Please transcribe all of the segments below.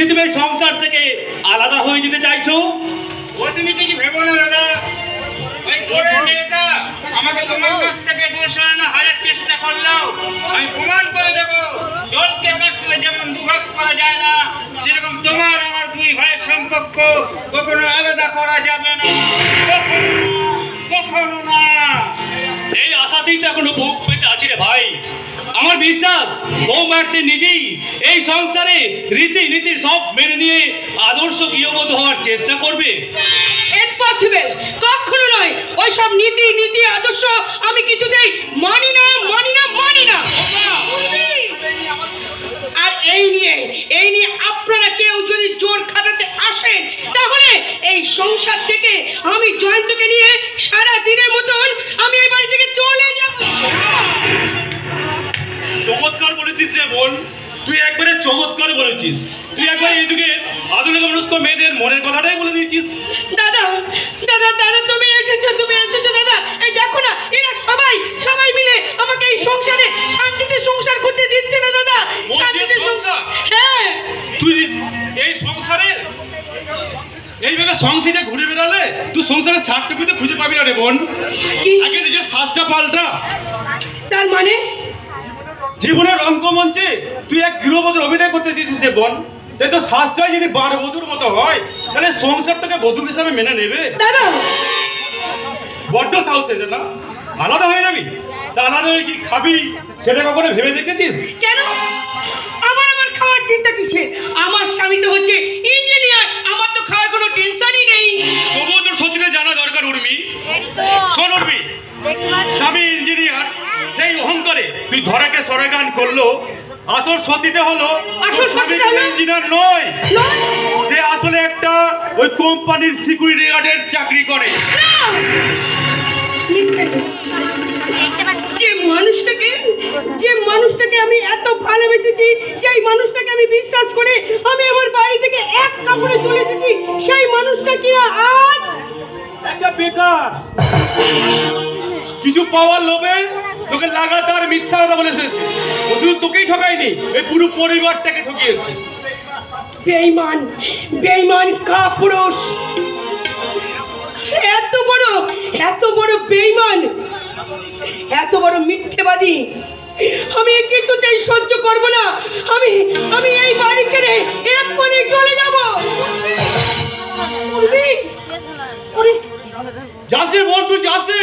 যে তুমি সংসার থেকে আলাদা হয়ে যেতে চাইছো? ও তুমি কিছু ভেবো না দাদা? ওই করে মেয়েটা আমাকে তোমার কাছ থেকে দূরে সরানো হাজার চেষ্টা করলেও আমি প্রমাণ করে দেবো। জলকে কাটলে যেমন দুভাগ করা যায় না সেরকম তোমার আমার দুই ভাইয়ের সম্পর্ক কখনো আলাদা করা যাবে না। কখনো না, এই আশাতেই তো এখনও বউ পেতে আছি রে ভাই। বিশ্বাস বৌমা একদিন নিজেই এই সংসারে রীতি নীতির সব মেনে নিয়ে আদর্শ গৃহবধূ হওয়ার চেষ্টা করবে। ইম্পসিবল কখনো নয় ওই সব নীতি নীতি, আদর্শ আমি কিছুতেই মানি না মানি না মানি না। আর এই নিয়ে এই নিয়ে আপনারা কেউ যদি জোর খাটাতে আসেন, তাহলে এই সংসার থেকে আমি জয়ন্তকে নিয়ে সারা দিনের এইভাবে সংসারে ঘুরে বেড়ালে তুই সংসারের সারটুকু তো খুঁজে পাবি না রে বোন। আগে নিজের শ্বাসটা পাল্টা। তার মানে? জীবনের রঙ্গমঞ্চে তুই এক গৃহবধূর অভিনয় করতে চেয়েছিস বোন। তাই তো শ্বাসটাই যদি বার বধুর মতো হয় তাহলে সংসারটাকে বধূ হিসাবে মেনে নেবে। বড্ড সাহস এটা না আলাদা হয়ে যাবি? তা আলাদা হয়ে কি খাবি? সেটা কখনো ভেবে দেখেছিস? কেন? আমার আমার খাওয়ার চিন্তা কিসে আমার স্বামী তো হচ্ছে তুই ধরাকে সরেগান করল আসল সত্যিটা হলো আসল সত্যিটা হলো? ইঞ্জিনিয়ার নয়। সে আসলে একটা ওই কোম্পানির সিকিউরিটি গার্ডের চাকরি করে যে মানুষটাকে যে মানুষটাকে আমি এত ভালোবেসেছি যেই মানুষটাকে আমি বিশ্বাস করে আমি আমার বাড়ি থেকে এক কাপড়ে চলে এসেছি সেই মানুষটা কি আজ একটা বেকার কিছু পাওয়ার লোভে তোকে লাগাতার মিথ্যা কথা বলে এসেছে। ও শুধু তোকেই ঠকায়নি, এই পুরো পরিবারটাকে ঠকিয়েছে। বেইমান বেইমান কাপুরুষ। এত বড় এত বড় বেইমান এত বড় মিথ্যেবাদী। আমি কিছুতেই সহ্য করব না। আমি আমি এই বাড়ি ছেড়ে এক্ষুনি চলে যাব উর্মি, উর্মি, যাস রে বোন তুই যাস রে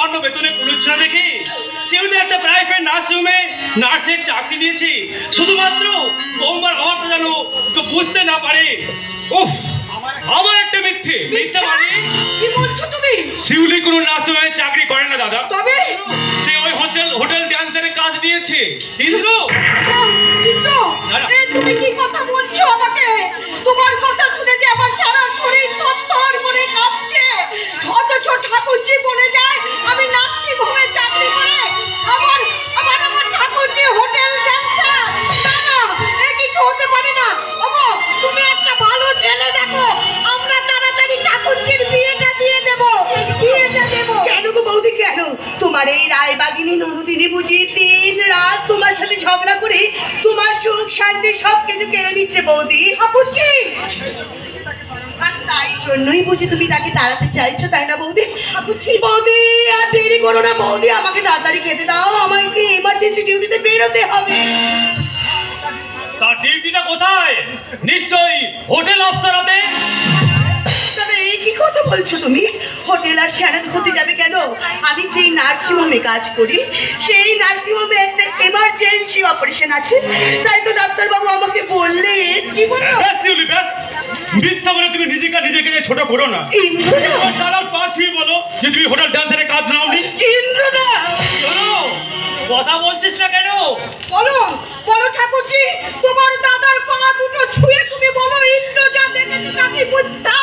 সামান্য বেতনে কুলুচ্ছনা দেখে? একটা প্রাইভেট নার্সিংহোমে নার্সের চাকরি নিয়েছে শুধুমাত্র বৌমার অভাবটা যেন তো বুঝতে না পারে। উফ আবার একটা মিথ্যে। মিথ্যা মানে? কি বলছো তুমি? শিউলি কোনো নার্সিংহোমে চাকরি করে না দাদা। তবে? সে ওই হোটেল হোটেল ড্যান্সারে কাজ নিয়েছে ইন্দ্র! এ তুমি কি কথা বলছো আমাকে? এই রায়বাগিনী নরদিনী বুঝি দিন রাত তোমার সাথে ঝগড়া করে তোমার সুখ শান্তি সব কিছু কেড়ে নিচ্ছে বৌদি। ঠাকুরজি আর তাই জন্যই বুঝি তুমি তাকে তাড়াতে চাইছো, তাই না বৌদি? ঠাকুরজি বৌদি, আর দেরি করো না বৌদি, আমাকে তাড়াতাড়ি খেতে দাও, আমাকে এমার্জেন্সি ডিউটিতে বেরোতে হবে। তার ডিউটিটা কোথায়? নিশ্চয়ই হোটেল কথা বলছো তুমি? হোটেল আর স্যারেদ হতে যাবে কেন? আমি যেই নার্সিংহোমে কাজ করি সেই নার্সিংহোমে একটা এমার্জেন্সি অপারেশন আছে। তাই তো ডাক্তারবাবু আমাকে বললেন কি বলল? মিথ্যা বলে তুমি নিজেকে নিজেকে ছোট করো না। ইন্দ্রদা! তারা পাঁচই বলো যে তুমি হোটেল ড্যান্সারে কাজ নাওনি। ইন্দ্রদা! কথা বলছিস না কেন? বলো বলো ঠাকুরজি তোমার দাদার পা দুটো ছুঁয়ে তুমি বলো ইন্দ্র যা দেখেছে নাকি বুদ্ধা?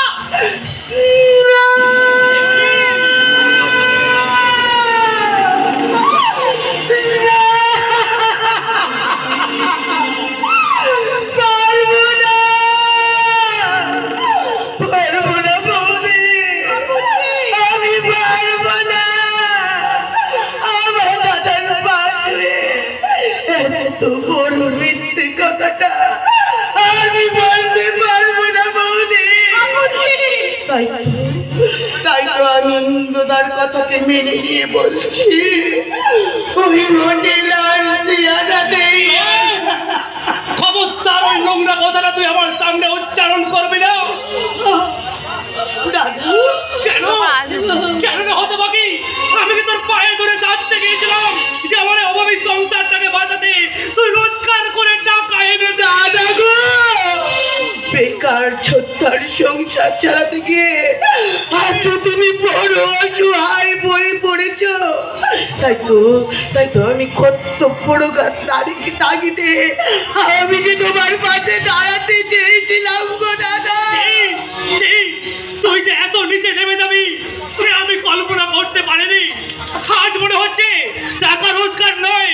আমি বলতে পারব না বৌদি। তাই তাই তো আমি ইন্দ্রদার কথাকে মেনে নিয়ে বলছি। ওই হোটেল আর খবর খবরদার ওই নোংরা কথাটা তুই আমার সামনে উচ্চারণ বেকার, ছোট্টার সংসার চালাতে গিয়ে আজ তুমি বড় অসহায় বয়ে পড়েছ। তাই তো তাই তো আমি কত বড় গাছ নারীকে তাগিদে আমি যে তোমার পাশে দাঁড়াতে চেয়েছিলাম গো দাদা। তুই যে এত নিচে নেমে যাবি আমি কল্পনা করতে পারিনি। আজ মনে হচ্ছে টাকা রোজগার নয়